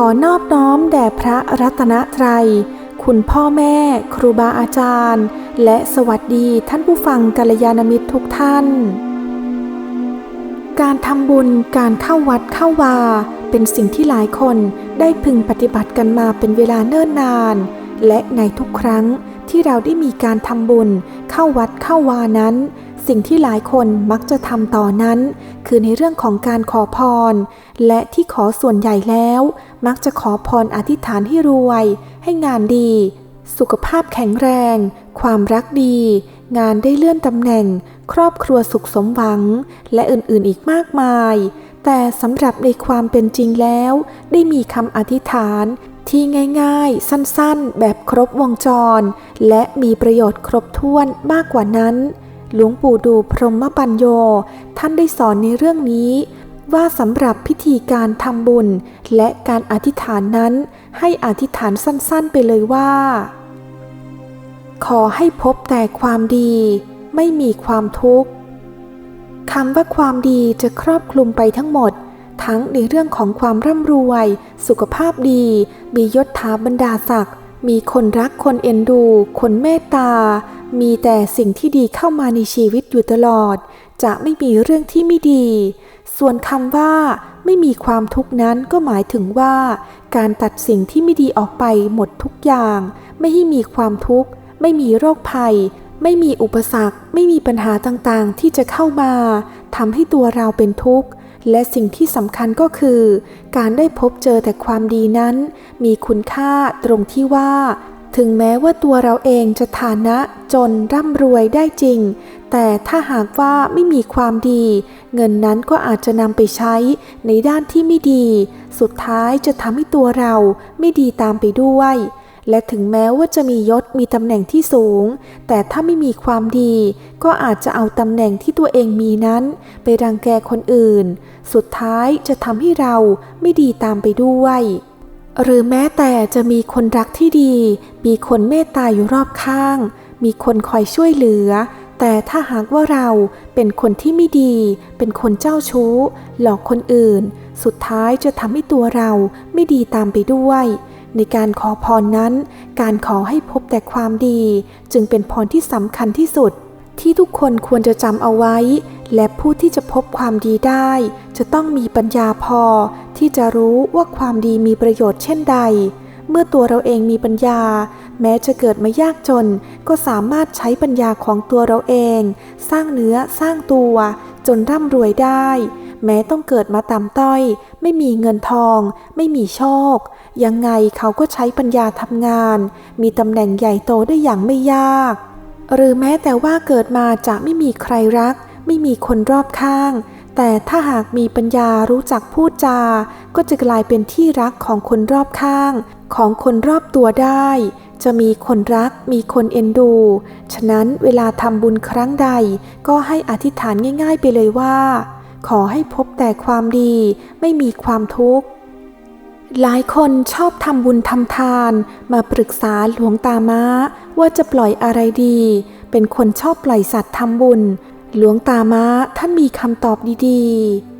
ขอนอบน้อมแด่พระรัตนตรัย คุณพ่อแม่ ครูบาอาจารย์ และสวัสดีท่านผู้ฟังกัลยาณมิตรทุกท่าน การทำบุญการเข้าวัดเข้าวา เป็นสิ่งที่หลายคนได้พึงปฏิบัติกันมาเป็นเวลาเนิ่นนาน และในทุกครั้งที่เราได้มีการทำบุญเข้าวัดเข้าวานั้น สิ่งที่หลายคนมักจะทำต่อนั้น คือในเรื่องของการขอพร และที่ขอส่วนใหญ่แล้ว มักจะขอพรอธิษฐานให้รวย ให้งานดี สุขภาพแข็งแรง ความรักดี งานได้เลื่อนตำแหน่ง ครอบครัวสุขสมหวัง และอื่นๆอีกมากมาย แต่สำหรับในความเป็นจริงแล้ว ได้มีคำอธิษฐานที่ง่ายๆ สั้นๆ แบบครบวงจร และมีประโยชน์ครบถ้วนมากกว่านั้น หลวงปู่ดูพรหมปัญโย ท่านได้สอนในเรื่องนี้ ว่าสำหรับพิธีการทำบุญ และการอธิษฐานนั้น ให้อธิษฐานสั้นๆไปเลยว่า ขอให้พบแต่ความดี ไม่มีความทุกข์คำว่าความดีจะครอบคลุมไปทั้งหมด ทั้งในเรื่องของความร่ำรวย สุขภาพดี มียศถาบรรดาศักดิ์ มีคนรักคนเอ็นดู คนเมตตา มีแต่สิ่งที่ดีเข้ามาในชีวิตอยู่ตลอด จะไม่มีเรื่องที่ไม่ดี ส่วนคำว่า ไม่มีความทุกข์นั้นก็หมายถึงว่า การตัดสิ่งที่ไม่ดีออกไปหมดทุกอย่าง ไม่ให้มีความทุกข์ ไม่มีโรคภัย ไม่มีอุปสรรค ไม่มีปัญหาต่างๆ ที่จะเข้ามาทำให้ตัวเราเป็นทุกข์ และสิ่งที่สำคัญก็คือ การได้พบเจอแต่ความดีนั้น มีคุณค่าตรงที่ว่า ถึงแม้ว่าตัวเราเองจะฐานะจนร่ำรวยได้จริง แต่ถ้าหากว่าไม่มีความดี เงินนั้นก็อาจจะนำไปใช้ในด้านที่ไม่ดี สุดท้ายจะทำให้ตัวเราไม่ดีตามไปด้วย และถึงแม้ว่าจะมียศมีตำแหน่งที่สูง แต่ถ้าไม่มีความดี ก็อาจจะเอาตำแหน่งที่ตัวเองมีนั้น ไปรังแกคนอื่น สุดท้ายจะทำให้เราไม่ดีตามไปด้วย หรือแม้แต่จะมีคนรักที่ดี มีคนเมตตาอยู่รอบข้าง มีคนคอยช่วยเหลือ แต่ถ้าหากว่าเราเป็นคนที่ไม่ดี เป็นคนเจ้าชู้ หลอกคนอื่น สุดท้ายจะทำให้ตัวเราไม่ดีตามไปด้วย ในการขอพรนั้น การขอให้พบแต่ความดี จึงเป็นพรที่สำคัญที่สุด ที่ทุกคนควรจะจำเอาไว้ และผู้ที่จะพบความดีได้ จะต้องมีปัญญาพอ ที่จะรู้ว่าความดีมีประโยชน์เช่นใด เมื่อตัวเราเองมีปัญญา แม้จะเกิดมายากจน ก็สามารถใช้ปัญญาของตัวเราเอง สร้างเนื้อสร้างตัว จนร่ำรวยได้ แม้ต้องเกิดมาต่ำต้อย ไม่มีเงินทอง ไม่มีโชค ยังไงเขาก็ใช้ปัญญาทำงาน มีตำแหน่งใหญ่โตได้อย่างไม่ยาก หรือแม้แต่ว่าเกิดมาจะไม่มีใครรัก ไม่มีคนรอบข้าง แต่ถ้าหากมีปัญญารู้จักพูดจา ก็จะกลายเป็นที่รักของคนรอบข้าง ของคนรอบตัวได้ จะมีคนรัก มีคนเอ็นดู ฉะนั้นเวลาทำบุญครั้งใด ก็ให้อธิษฐานง่าย ๆ ไปเลยว่า ขอให้พบแต่ความดีไม่มีความทุกข์ หลายคนชอบทำบุญทำทาน มาปรึกษาหลวงตาม้า ว่าจะปล่อยอะไรดี เป็นคนชอบปล่อยสัตว์ทำบุญ หลวงตาม้าท่านมีคำตอบดี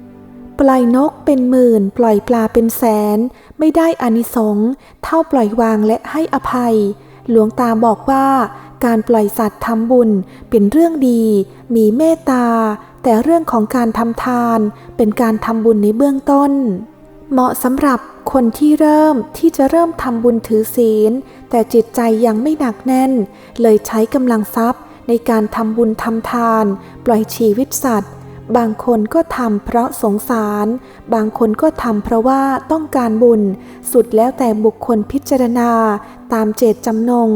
ๆ ปล่อยนกเป็นหมื่น ปล่อยปลาเป็นแสน ไม่ได้อานิสงส์เท่าปล่อยวางและให้อภัย หลวงตาบอกว่าการปล่อยสัตว์ทำบุญเป็นเรื่องดี มีเมตตา แต่เรื่องของการทำทานเป็นการทำบุญในเบื้องต้น เหมาะสำหรับคนที่เริ่มที่จะเริ่มทำบุญถือศีล แต่จิตใจยังไม่หนักแน่น เลยใช้กำลังทรัพย์ในการทำบุญทำทาน ปล่อยชีวิตสัตว์ บางคนก็ทำเพราะสงสาร บางคนก็ทำเพราะว่าต้องการบุญ สุดแล้วแต่บุคคลพิจารณา ตามเจตจำนง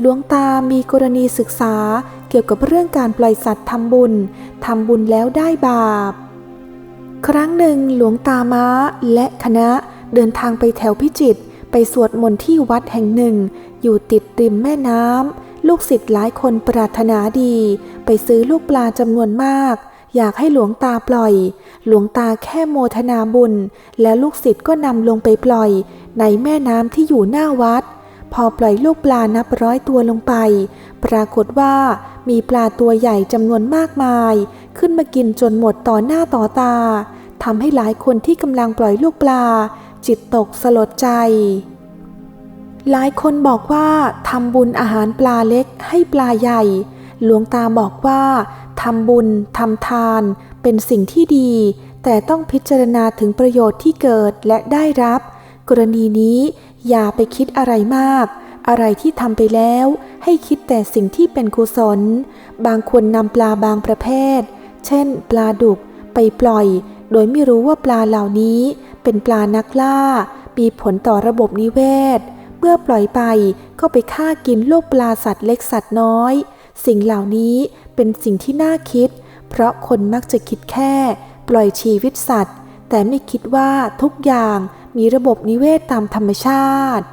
หลวงตามีกรณีศึกษาเกี่ยวกับเรื่องการปล่อยสัตว์ทำบุญ ทำบุญแล้วได้บาป ครั้งหนึ่งหลวงตาม้าและคณะเดินทางไปแถวพิจิตรไปสวดมนต์ที่วัดแห่งหนึ่ง อยู่ติดริมแม่น้ำลูกศิษย์หลายคนปรารถนาดี ไปซื้อลูกปลาจำนวนมาก อยากให้หลวงตาปล่อย หลวงตาแค่โมทนาบุญ และลูกศิษย์ก็นำลงไปปล่อย ในแม่น้ำที่อยู่หน้าวัด พอปล่อยลูกปลานับร้อยตัวลงไป ปรากฏว่ามีปลาตัวใหญ่จำนวนมากมาย ขึ้นมากินจนหมดต่อหน้าต่อตาทำให้หลายคนที่กำลังปล่อยลูกปลา จิตตกสลดใจ หลายคนบอกว่าทำบุญอาหารปลาเล็กให้ปลาใหญ่ หลวงตาบอกว่า ทำบุญทำทาน เป็นสิ่งที่ดี แต่ต้องพิจารณาถึงประโยชน์ที่เกิดและได้รับ กรณีนี้อย่าไปคิดอะไรมาก อะไรที่ทำไปแล้ว ให้คิดแต่สิ่งที่เป็นกุศล บางคนนำปลาบางประเภท เช่น ปลาดุกไปปล่อย โดยไม่รู้ว่าปลาเหล่านี้ เป็นปลานักล่า มีผลต่อระบบนิเวศ เมื่อปล่อยไปก็ไปฆ่ากินลูกปลาสัตว์เล็กสัตว์น้อย สิ่งเหล่านี้ เป็นสิ่งที่น่าคิด เพราะคนมักจะคิดแค่ ปล่อยชีวิตสัตว์ แต่ไม่คิดว่าทุกอย่างมีระบบนิเวศตามธรรมชาติ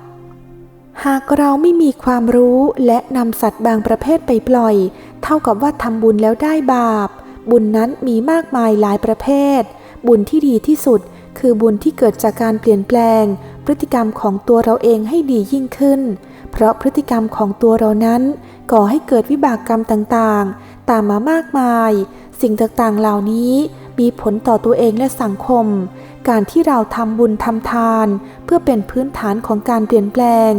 หากเราไม่มีความรู้และนำสัตว์บางประเภทไปปล่อย เท่ากับว่าทำบุญแล้วได้บาป บุญนั้นมีมากมายหลายประเภท บุญที่ดีที่สุดคือบุญที่เกิดจากการเปลี่ยนแปลง พฤติกรรมของตัวเราเองให้ดียิ่งขึ้น เพราะพฤติกรรมของตัวเรานั้น ก่อให้เกิดวิบากกรรมต่าง ตามมามากมาย สิ่งต่างๆเหล่านี้มีผลต่อตัวเองและสังคม การที่เราทำบุญทำทาน เพื่อเป็นพื้นฐานของการเปลี่ยนแปลง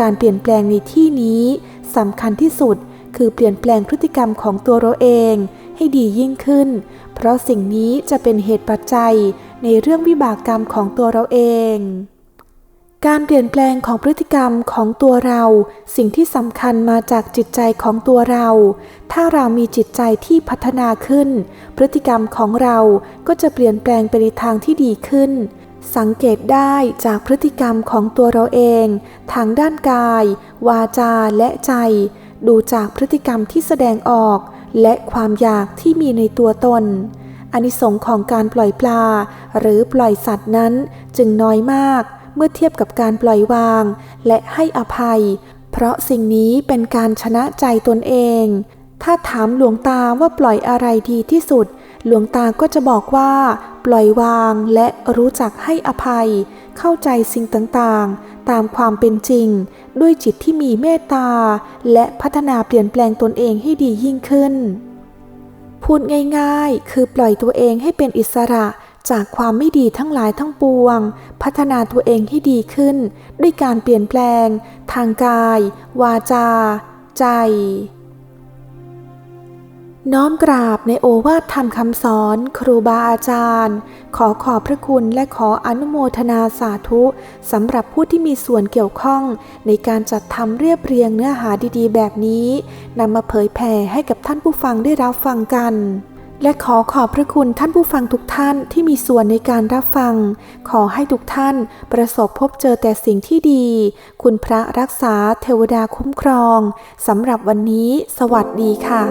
การเปลี่ยนแปลงในที่นี้สำคัญที่สุดคือเปลี่ยนแปลงพฤติกรรมของตัวเราเอง ให้ดียิ่งขึ้น เพราะสิ่งนี้จะเป็นเหตุปัจจัยในเรื่องวิบากกรรมของตัวเราเอง การเปลี่ยนแปลงของพฤติกรรมของตัวเรา สิ่งที่สำคัญมาจากจิตใจของตัวเรา ถ้าเรามีจิตใจที่พัฒนาขึ้น พฤติกรรมของเราก็จะเปลี่ยนแปลงไปในทางที่ดีขึ้น สังเกตได้จากพฤติกรรมของตัวเราเอง ทางด้านกาย วาจาและใจ ดูจากพฤติกรรมที่แสดงออก และความอยากที่มีในตัวตนอานิสงส์ของการปล่อยปลา หรือปล่อยสัตว์นั้นจึงน้อยมาก เมื่อเทียบกับการปล่อยวาง และให้อภัย เพราะสิ่งนี้เป็นการชนะใจตนเอง ถ้าถามหลวงตาว่าปล่อยอะไรดีที่สุด หลวงตาก็จะบอกว่า ปล่อยวางและรู้จักให้อภัย เข้าใจสิ่งต่างๆ ตามความเป็นจริง ด้วยจิตที่มีเมตตา และพัฒนาเปลี่ยนแปลงตนเองให้ดียิ่งขึ้นพูดง่ายๆ คือปล่อยตัวเองให้เป็นอิสระ จากความไม่ดีทั้งหลายทั้งปวง พัฒนาตัวเองให้ดีขึ้น ด้วยการเปลี่ยนแปลง ทางกาย วาจา ใจ น้อมกราบในโอวาทธรรมคำสอน ครูบาอาจารย์ ขอขอบพระคุณและขออนุโมทนาสาธุสำหรับผู้ที่มีส่วนเกี่ยวข้องในการจัดทำเรียบเรียงเนื้อหาดีๆ แบบนี้นำมาเผยแผ่ให้กับท่านผู้ฟังได้รับฟังกัน และขอขอบพระคุณท่านผู้ฟังทุกท่านที่มีส่วนในการรับฟัง ขอให้ทุกท่านประสบพบเจอแต่สิ่งที่ดี คุณพระรักษาเทวดาคุ้มครองสำหรับวันนี้ สวัสดีค่ะ